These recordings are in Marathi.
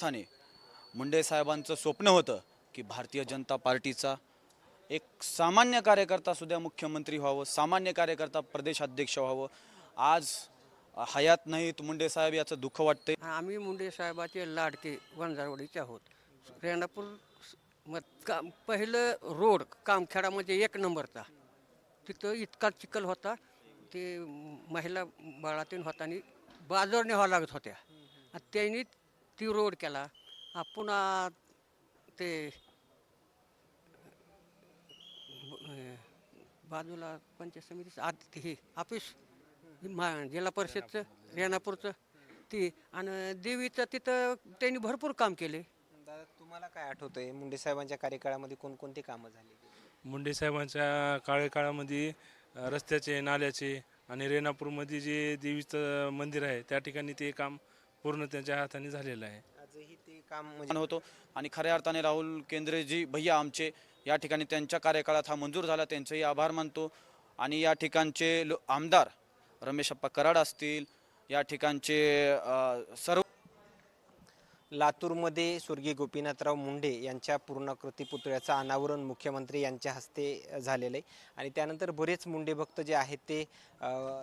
ठाणे मुंडे साहेबांचं स्वप्न होतं की भारतीय जनता पार्टीचा एक सामान्य कार्यकर्ता सुद्धा मुख्यमंत्री व्हावं सामान्य कार्यकर्ता प्रदेशाध्यक्ष व्हावं. आज हयात नाहीत मुंडे साहेब याचं दुःख वाटतंय. आम्ही मुंडे साहेबाचे लाडके वंजारवाडीचे आहोत. रेणापूर मत काम पहिलं रोड कामखेडामध्ये एक नंबरचा. तिथं इतका चिखल होता ते महिला बाळातीन होतानी बाजरने व्हावं लागत होत्या. आणि त्यांनी ती रोड केला पुन्हा ते बाजूला पंचायत समितीचं आत हे ऑफिस मा जिल्हा परिषदचं रेणापूरचं ती आणि देवीचं तिथं त्यांनी भरपूर काम केले. दादा तुम्हाला काय आठवतंय? मुंडे साहेबांच्या कार्यकाळामध्ये कोणकोणती कामं झाली? मुंडे साहेबांच्या कार्यकाळामध्ये रस्त्याचे नाल्याचे आणि रेणापूरमध्ये जे देवीचं मंदिर आहे त्या ठिकाणी ते काम पूर्ण त्यांच्या हाताने झालेलं आहे. आजही ते काम म्हणजे होतो. आणि खऱ्या अर्थाने राहुल केंद्रेजी भैया आमचे या ठिकाणी त्यांच्या कार्यकाळात हा मंजूर झाला. त्यांचेही आभार मानतो. आणि या ठिकाणचे लो आमदार रमेशप्पा कराड असतील. या ठिकाणचे अ, सर्व लातूरमध्ये स्वर्गीय गोपीनाथराव मुंडे यांच्या पूर्णाकृती पुतळ्याचं अनावरण मुख्यमंत्री यांच्या हस्ते झालेलं आहे. आणि त्यानंतर बरेच मुंडे भक्त जे आहेत ते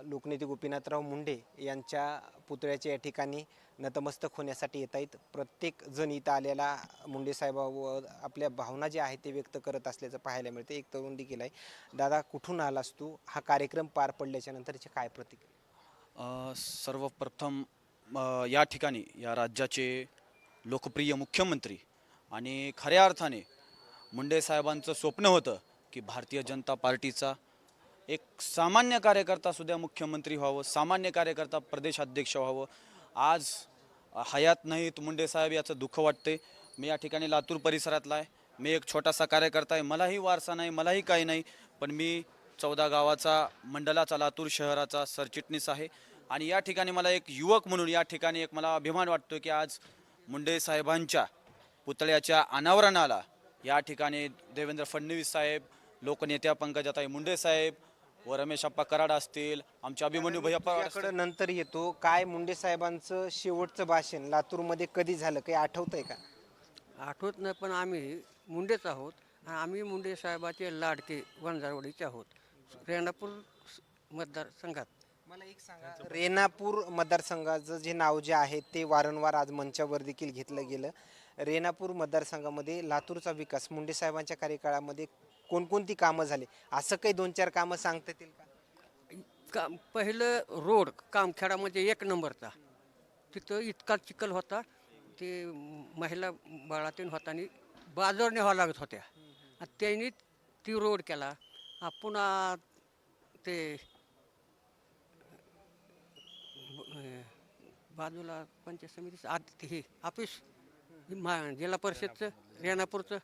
लोकनेते गोपीनाथराव मुंडे यांच्या पुतळ्याच्या या ठिकाणी नतमस्तक होण्यासाठी येत आहेत. प्रत्येक जण इथं आलेला मुंडे साहेबावर आपल्या भावना ज्या आहेत ते व्यक्त करत असल्याचं पाहायला मिळते एक तरुण देखील आहे. दादा कुठून आलास तू? हा कार्यक्रम पार पडल्याच्या नंतरचे काय प्रतिक्रिया? सर्वप्रथम या ठिकाणी या राज्याचे लोकप्रिय मुख्यमंत्री. आणि खऱ्या अर्थाने मुंडे साहेबांचं स्वप्न होतं की भारतीय जनता पार्टीचा एक सामान्य कार्यकर्ता सुद्धा मुख्यमंत्री व्हावं सामान्य कार्यकर्ता प्रदेशाध्यक्ष व्हावं. आज हयात नाहीत मुंडे साहेब याचं दुःख वाटते मी या ठिकाणी लातूर परिसरातला आहे. मी एक छोटासा कार्यकर्ता आहे. मलाही वारसा नाही मलाही काही नाही. पण मी चौदा गावाचा मंडलाचा लातूर शहराचा सरचिटणीस आहे. आणि या ठिकाणी मला एक युवक म्हणून या ठिकाणी एक मला अभिमान वाटतो की आज मुंडे साहेबांच्या पुतळ्याच्या अनावरणाला या ठिकाणी देवेंद्र फडणवीस साहेब लोकनेत्या पंकजाताई मुंडे साहेब व रमेश अप्पा कराड असतील आमचे अभिमन्यू भैया पवार असतील. त्याकडे नंतर येतो काय मुंडे साहेबांचं शेवटचं भाषण लातूरमध्ये कधी झालं? काही आठवतंय का? आठवत नाही पण आम्ही मुंडेच आहोत आणि आम्ही मुंडे साहेबाचे लाडके वंजारवाडीचे आहोत. रेणापूर मतदारसंघात. मला एक सांगा. रेणापूर मतदारसंघाचं जे नाव जे आहे ते वारंवार आज मंचावर देखील घेतलं गेलं. रेणापूर मतदारसंघामध्ये लातूरचा विकास मुंडे साहेबांच्या कार्यकाळामध्ये कोणकोणती कामं झाली? असं काही दोन चार कामं सांगता येतील का? काम पहिलं रोड कामखेडामध्ये एक नंबरचा. तिथं इतका चिखल होता ते महिला बाळातीन होतानी बाजूने व्हावं लागत होत्या. आणि त्यांनी ती रोड केला. पुन्हा ते अं, बाजूला पंचायत समितीचं आत हे ऑफिस मा जिल्हा परिषदचं रेणापूरचं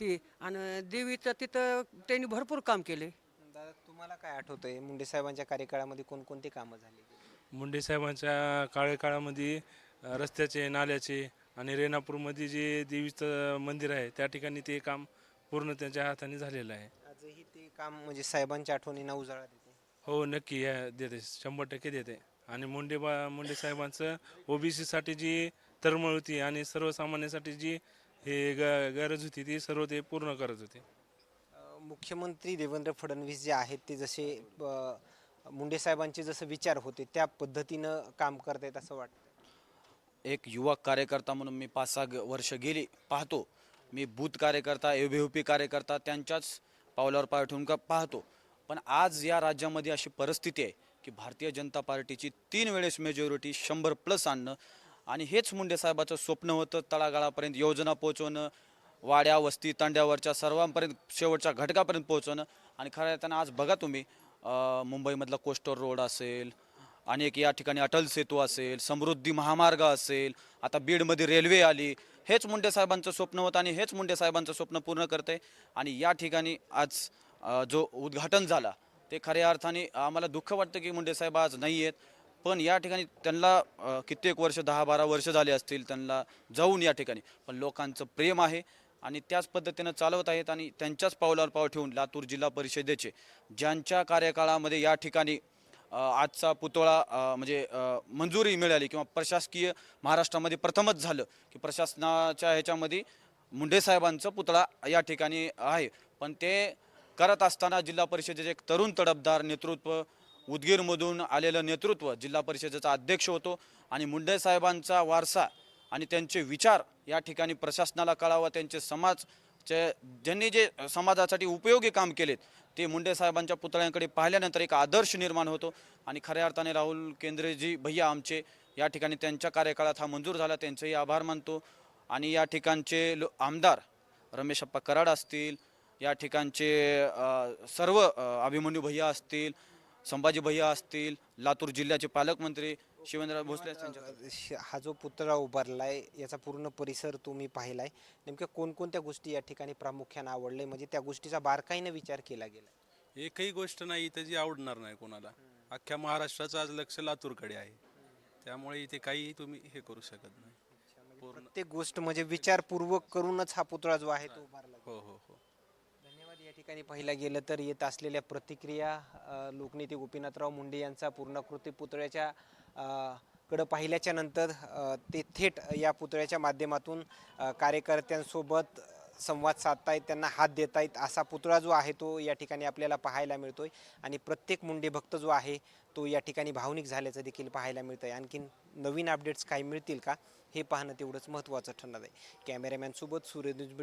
ती आणि देवीचं तिथं त्यांनी भरपूर काम केले. दादा तुम्हाला काय आठवतंय? मुंडे साहेबांच्या कार्यकाळामध्ये कोणकोणती कामं झाली? मुंडे साहेबांच्या कार्यकाळामध्ये रस्त्याचे नाल्याचे आणि रेणापूरमध्ये जे देवीचं मंदिर आहे त्या ठिकाणी ते काम पूर्ण त्यांच्या हाताने झालेलं आहे. आजही ते काम म्हणजे साहेबांच्या आठवणींना उजाळा देते? हो नक्की या देते. शंभर टक्के देते. आणि मुंडे बा मुंडे साहेबांचं ओबीसीसाठी जी तरमळ होती आणि सर्वसामान्यांसाठी जी हे ग गरज होती ती सर्व ते पूर्ण करत होते. मुख्यमंत्री देवेंद्र फडणवीस जे आहेत ते जसे अ, मुंडे साहेबांचे जसं विचार होते त्या पद्धतीनं काम करतायत असं वाटतं. एक युवक कार्यकर्ता म्हणून मी पाच सहा ग- वर्ष गेली पाहतो. मी बूथ कार्यकर्ता एव्हीओपी कार्यकर्ता त्यांच्याच पावलावर पाय ठेवून का पाहतो. पण आज या राज्यामध्ये अशी परिस्थिती आहे की भारतीय जनता पार्टीची तीन वेळेस मेजॉरिटी शंभर प्लस आणणं. आणि हेच मुंडे साहेबाचं स्वप्न होतं तळागाळापर्यंत योजना पोहोचवणं वाड्या वस्ती तांड्यावरच्या सर्वांपर्यंत शेवटच्या घटकापर्यंत पोहोचवणं. आणि खऱ्या अर्थानं आज बघा तुम्ही मुंबईमधला कोस्टर रोड असेल आणि एक या ठिकाणी अटल सेतू असेल समृद्धी महामार्ग असेल आता बीडमध्ये रेल्वे आली हेच मुंडे साहेबांचं स्वप्न होतं आणि हेच मुंडे साहेबांचं स्वप्न पूर्ण करते आणि या ठिकाणी आज जो उद्घाटन झाला ते खऱ्या अर्थाने आम्हाला दुःख वाटतं की मुंडे साहेब आज नाही आहेत. पण या ठिकाणी त्यांना कित्येक वर्ष दहा बारा वर्ष झाले असतील त्यांना जाऊन या ठिकाणी. पण लोकांचं प्रेम आहे आणि त्याच पद्धतीनं चालवत आहेत आणि त्यांच्याच पावलावर पाव ठेवून लातूर जिल्हा परिषदेचे ज्यांच्या कार्यकाळामध्ये या ठिकाणी आजचा पुतळा म्हणजे मंजुरी मिळाली किंवा प्रशासकीय महाराष्ट्रामध्ये प्रथमच झालं की प्रशासनाच्या ह्याच्यामध्ये मुंडेसाहेबांचं पुतळा या ठिकाणी आहे. पण ते करत असताना जिल्हा परिषदेचे एक तरुण तडफदार नेतृत्व उदगीरमधून आलेलं नेतृत्व जिल्हा परिषदेचा अध्यक्ष होतो आणि मुंडे साहेबांचा वारसा आणि त्यांचे विचार या ठिकाणी प्रशासनाला कळावा त्यांचे समाजचे ज्यांनी जे समाजासाठी उपयोगी काम केलेत ते मुंडे साहेबांच्या पुतळ्यांकडे पाहिल्यानंतर एक आदर्श निर्माण होतो. आणि खऱ्या अर्थाने राहुल केंद्रेजी भैया आमचे या ठिकाणी त्यांच्या कार्यकाळात हा मंजूर झाला त्यांचेही आभार मानतो. आणि या ठिकाणचे लो आमदार रमेश अप्पा कराड असतील या ठिकाणचे सर्व अभिमन्यू भैया असतील संभाजी भैया असतील लातूर जिल्ह्याचे पालकमंत्री शिवेंद्र भोसले यांच्या हा जो पुतळा उभारलाय याचा पूर्ण परिसर तुम्ही पाहिलाय. नेमक्या कोणकोणत्या गोष्टी या ठिकाणी प्रामुख्याने आवडले म्हणजे त्या गोष्टीचा बारकाईने विचार केला गेला एकही गोष्ट नाही इथं जी आवडणार नाही कोणाला. अख्ख्या महाराष्ट्राचं आज लक्ष लातूरकडे आहे. त्यामुळे इथे काही तुम्ही हे करू शकत नाही. पूर्ण प्रत्येक गोष्ट म्हणजे विचारपूर्वक करूनच हा पुतळा जो आहे तो उभारला हो हो हो. ठिकाणी पाहिलं गेलं तर येत असलेल्या प्रतिक्रिया लोकनेते गोपीनाथराव मुंडे यांचा पूर्णाकृती पुतळ्याच्या कडं पाहिल्याच्या नंतर ते थेट या पुतळ्याच्या माध्यमातून कार्यकर्त्यांसोबत संवाद साधतायत त्यांना हात देतायत. असा पुतळा जो आहे तो या ठिकाणी आपल्याला पाहायला मिळतोय. आणि प्रत्येक मुंडे भक्त जो आहे तो या ठिकाणी भावनिक झाल्याचं देखील पाहायला मिळतंय. आणखीन नवीन अपडेट्स काही मिळतील का हे पाहणं तेवढंच महत्त्वाचं ठरणार आहे. कॅमेरामॅनसोबत सूर्यदुजबिडी